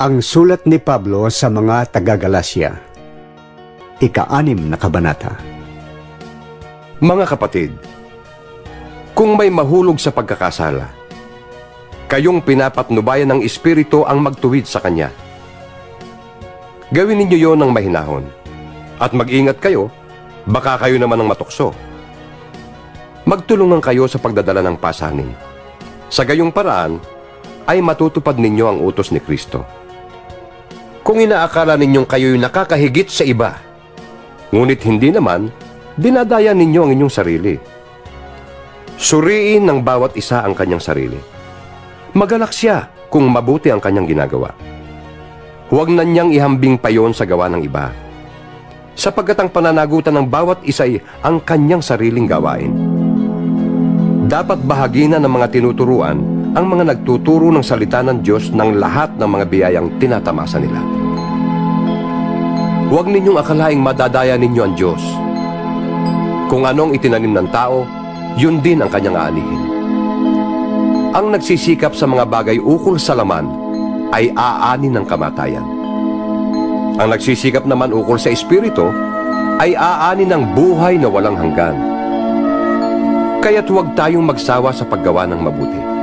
Ang sulat ni Pablo sa mga taga-Galasya. Ika-anim na kabanata. Mga kapatid, kung may mahulog sa pagkakasala, kayong pinapatnubayan ng Espiritu ang magtuwid sa Kanya. Gawin ninyo yon ng mahinahon. At mag-ingat kayo, baka kayo naman ang matukso. Magtulungan kayo sa pagdadala ng pasanin. Sa gayong paraan, ay matutupad ninyo ang utos ni Kristo. Kung inaakala ninyong kayo'y nakakahigit sa iba, ngunit hindi naman, dinadaya ninyo ang inyong sarili. Suriin ng bawat isa ang kanyang sarili. Magalak siya kung mabuti ang kanyang ginagawa. Huwag na niyang ihambing pa yon sa gawa ng iba. Sapagkat ang pananagutan ng bawat isa'y ang kanyang sariling gawain. Dapat bahagi na ng mga tinuturuan ang mga nagtuturo ng salita ng Diyos ng lahat ng mga biyayang tinatamasa nila. Huwag ninyong akalaing madadaya ninyo ang Diyos. Kung anong itinanim ng tao, yun din ang kanyang aanihin. Ang nagsisikap sa mga bagay ukol sa laman ay aani ng kamatayan. Ang nagsisikap naman ukol sa espiritu ay aani ng buhay na walang hanggan. Kaya't huwag tayong magsawa sa paggawa ng mabuti.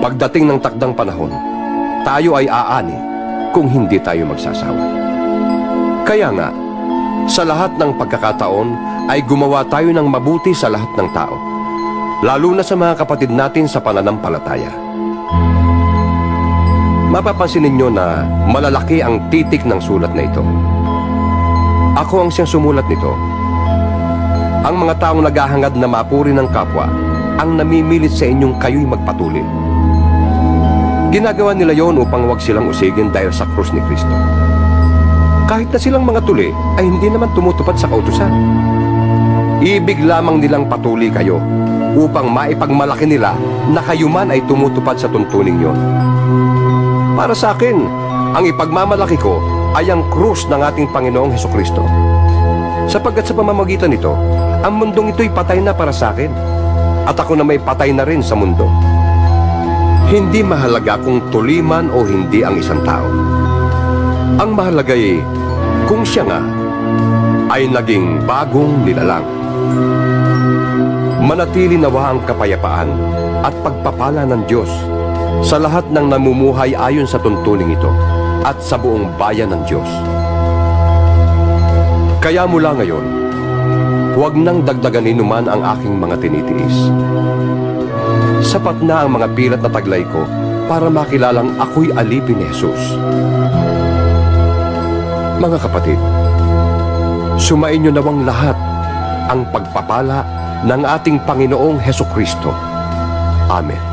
Pagdating ng takdang panahon, tayo ay aani kung hindi tayo magsasawa. Kaya nga, sa lahat ng pagkakataon ay gumawa tayo ng mabuti sa lahat ng tao, lalo na sa mga kapatid natin sa pananampalataya. Mapapansin ninyo na malalaki ang titik ng sulat na ito. Ako ang siyang sumulat nito. Ang mga taong naghahangad na mapuri ng kapwa ang namimilit sa inyong kayo'y magpatuloy. Ginagawa nila yon upang wag silang usigin dahil sa krus ni Kristo. Kahit na silang mga tuli ay hindi naman tumutupad sa kautusan. Ibig lamang nilang patuli kayo upang maipagmalaki nila na kayo man ay tumutupad sa tuntuning yon. Para sa akin, ang ipagmamalaki ko ay ang krus ng ating Panginoong Heso Kristo. Sapagkat sa pamamagitan nito, ang mundong ito'y patay na para sa akin. At ako na may patay na rin sa mundo. Hindi mahalaga kung tuliman o hindi ang isang tao. Ang mahalaga ay kung siya nga ay naging bagong nilalang. Manatili nawa ang kapayapaan at pagpapala ng Diyos sa lahat ng namumuhay ayon sa tuntuning ito at sa buong bayan ng Diyos. Kaya mula ngayon, huwag nang dagdaganin numan ang aking mga tinitiis. Sapat na ang mga pilat na taglay ko para makilalang ako'y alipin ni Jesus. Mga kapatid, sumain niyo nawang lahat ang pagpapala ng ating Panginoong Heso Kristo. Amen.